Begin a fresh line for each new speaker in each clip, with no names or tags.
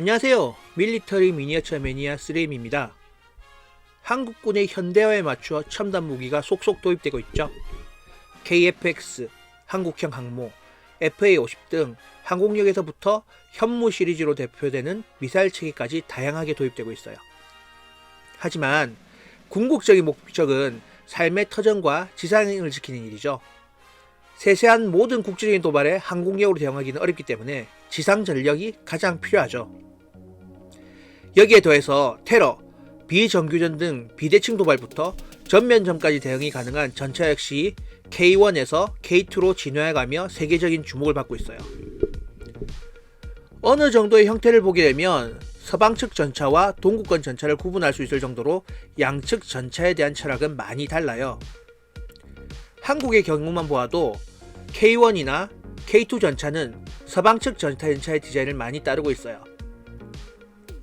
안녕하세요. 밀리터리 미니어처 매니아 3M입니다. 한국군의 현대화에 맞추어 첨단 무기가 속속 도입되고 있죠. KFX, 한국형 항모, FA-50 등 항공력에서부터 현무 시리즈로 대표되는 미사일 체계까지 다양하게 도입되고 있어요. 하지만 궁극적인 목적은 삶의 터전과 지상을 지키는 일이죠. 세세한 모든 국제적인 도발에 항공력으로 대응하기는 어렵기 때문에 지상 전력이 가장 필요하죠. 여기에 더해서 테러, 비정규전 등 비대칭 도발부터 전면전까지 대응이 가능한 전차 역시 K1에서 K2로 진화해가며 세계적인 주목을 받고 있어요. 어느 정도의 형태를 보게 되면 서방 측 전차와 동구권 전차를 구분할 수 있을 정도로 양측 전차에 대한 철학은 많이 달라요. 한국의 경우만 보아도 K1이나 K2 전차는 서방 측 전차의 디자인을 많이 따르고 있어요.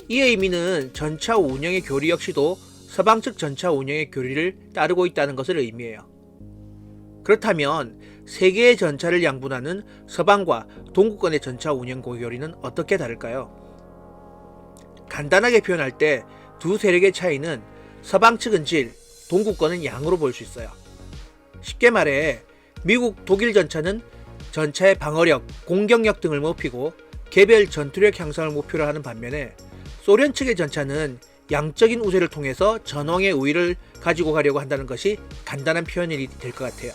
이의 의미는 전차 운영의 교리 역시도 서방 측 전차 운영의 교리를 따르고 있다는 것을 의미해요. 그렇다면 세 개의 전차를 양분하는 서방과 동구권의 전차 운영 교리는 어떻게 다를까요? 간단하게 표현할 때 두 세력의 차이는 서방 측은 질, 동구권은 양으로 볼 수 있어요. 쉽게 말해 미국 독일 전차는 전차의 방어력, 공격력 등을 높이고 개별 전투력 향상을 목표로 하는 반면에 소련 측의 전차는 양적인 우세를 통해서 전황의 우위를 가지고 가려고 한다는 것이 간단한 표현이 될 것 같아요.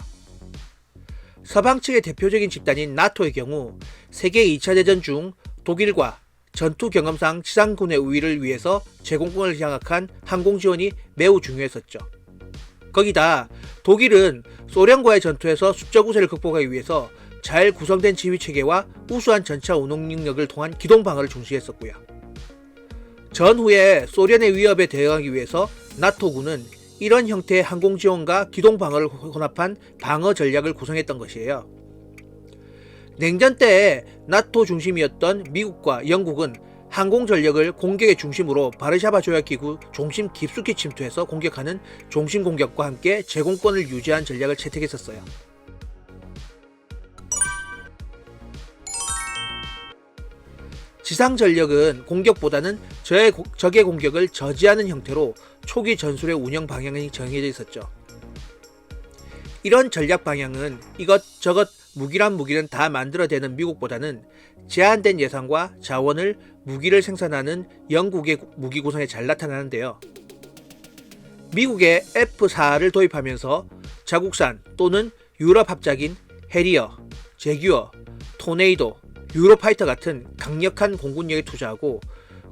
서방 측의 대표적인 집단인 나토의 경우 세계 2차 대전 중 독일과 전투 경험상 지상군의 우위를 위해서 제공권을 향악한 항공 지원이 매우 중요했었죠. 거기다 독일은 소련과의 전투에서 수적 우세를 극복하기 위해서 잘 구성된 지휘 체계와 우수한 전차 운용 능력을 통한 기동 방어를 중시했었고요. 전후에 소련의 위협에 대응하기 위해서 나토군은 이런 형태의 항공 지원과 기동 방어를 혼합한 방어 전략을 구성했던 것이에요. 냉전 때 나토 중심이었던 미국과 영국은 항공 전력을 공격의 중심으로 바르샤바 조약 기구 중심 깊숙이 침투해서 공격하는 중심 공격과 함께 제공권을 유지한 전략을 채택했었어요. 지상 전력은 공격보다는 적의, 적의 공격을 저지하는 형태로 초기 전술의 운영 방향이 정해져 있었죠. 이런 전략 방향은 이것저것 무기란 무기는 다 만들어대는 미국보다는 제한된 예산과 자원을 무기를 생산하는 영국의 무기 구성에 잘 나타나는데요. 미국의 F4를 도입하면서 자국산 또는 유럽 합작인 해리어, 제규어, 토네이도, 유로파이터 같은 강력한 공군력에 투자하고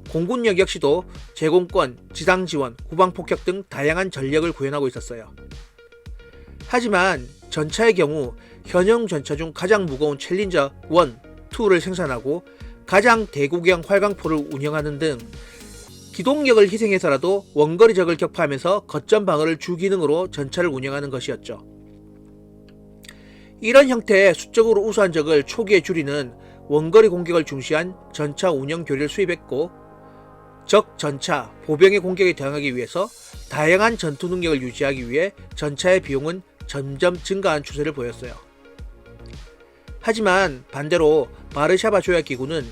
공군력 역시도 제공권, 지상 지원, 후방 폭격 등 다양한 전력을 구현하고 있었어요. 하지만 전차의 경우 현형 전차 중 가장 무거운 챌린저 1, 2를 생산하고 가장 대구경 활강포를 운영하는 등 기동력을 희생해서라도 원거리 적을 격파하면서 거점 방어를 주 기능으로 전차를 운영하는 것이었죠. 이런 형태의 수적으로 우수한 적을 초기에 줄이는 원거리 공격을 중시한 전차 운영 교리를 수입했고 적 전차, 보병의 공격에 대응하기 위해서 다양한 전투 능력을 유지하기 위해 전차의 비용은 점점 증가한 추세를 보였어요. 하지만 반대로 바르샤바 조약 기구는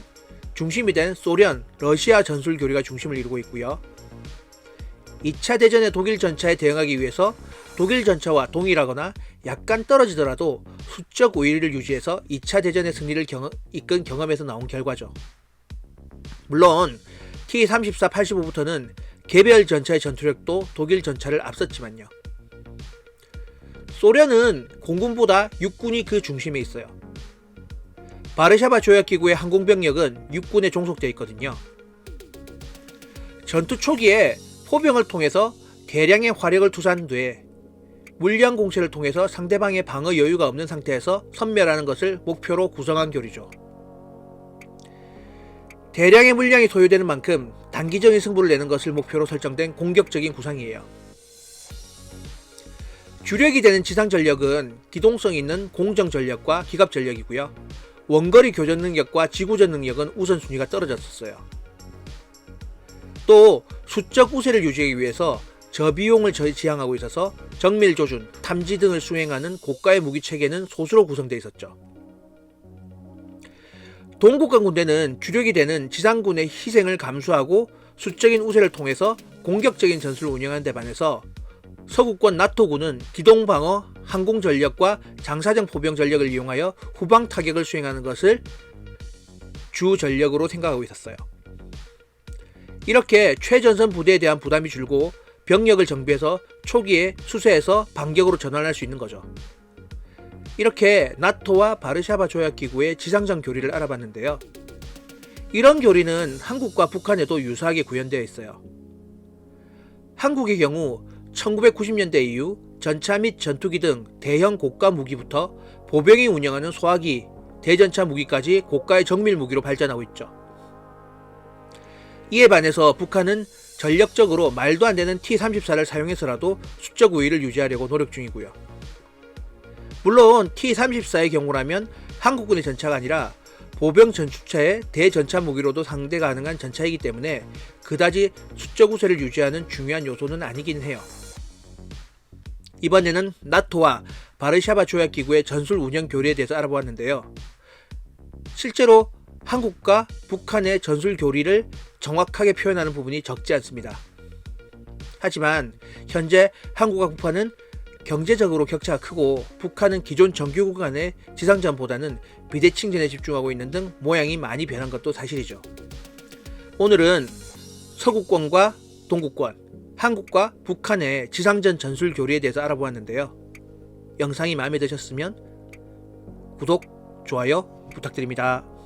중심이 된 소련, 러시아 전술 교류가 중심을 이루고 있고요. 2차 대전의 독일 전차에 대응하기 위해서 독일 전차와 동일하거나 약간 떨어지더라도 수적 우위를 유지해서 2차 대전의 승리를 경험, 이끈 경험에서 나온 결과죠. 물론 T-34-85부터는 개별 전차의 전투력도 독일 전차를 앞섰지만요. 소련은 공군보다 육군이 그 중심에 있어요. 바르샤바 조약기구의 항공병력은 육군에 종속되어 있거든요. 전투 초기에 포병을 통해서 대량의 화력을 투사한 뒤에 물량 공세를 통해서 상대방의 방어 여유가 없는 상태에서 선멸하는 것을 목표로 구성한 교리죠. 대량의 물량이 소요되는 만큼 단기적인 승부를 내는 것을 목표로 설정된 공격적인 구상이에요. 주력이 되는 지상 전력은 기동성 있는 공정 전력과 기갑 전력이고요. 원거리 교전 능력과 지구전 능력은 우선순위가 떨어졌었어요. 또 수적 우세를 유지하기 위해서 저비용을 지향하고 있어서 정밀 조준, 탐지 등을 수행하는 고가의 무기 체계는 소수로 구성되어 있었죠. 동국간 군대는 주력이 되는 지상군의 희생을 감수하고 수적인 우세를 통해서 공격적인 전술을 운영하는 데 반해서 서구권 나토군은 기동방어, 항공전력과 장사정 포병 전력을 이용하여 후방 타격을 수행하는 것을 주 전력으로 생각하고 있었어요. 이렇게 최전선 부대에 대한 부담이 줄고 병력을 정비해서 초기에 수세에서 반격으로 전환할 수 있는 거죠. 이렇게 나토와 바르샤바 조약 기구의 지상전 교리를 알아봤는데요. 이런 교리는 한국과 북한에도 유사하게 구현되어 있어요. 한국의 경우 1990년대 이후 전차 및 전투기 등 대형 고가 무기부터 보병이 운영하는 소화기, 대전차 무기까지 고가의 정밀 무기로 발전하고 있죠. 이에 반해서 북한은 전력적으로 말도 안 되는 T-34를 사용해서라도 수적 우위를 유지하려고 노력 중이고요. 물론 T-34의 경우라면 한국군의 전차가 아니라 보병 전투차의 대전차 무기로도 상대 가능한 전차이기 때문에 그다지 수적 우세를 유지하는 중요한 요소는 아니긴 해요. 이번에는 나토와 바르샤바 조약 기구의 전술 운영 교리에 대해서 알아보았는데요. 실제로 한국과 북한의 전술 교리를 정확하게 표현하는 부분이 적지 않습니다. 하지만 현재 한국과 북한은 경제적으로 격차가 크고 북한은 기존 정규국 간의 지상전보다는 비대칭전에 집중하고 있는 등 모양이 많이 변한 것도 사실이죠. 오늘은 서구권과 동구권, 한국과 북한의 지상전 전술 교리에 대해서 알아보았는데요. 영상이 마음에 드셨으면 구독, 좋아요 부탁드립니다.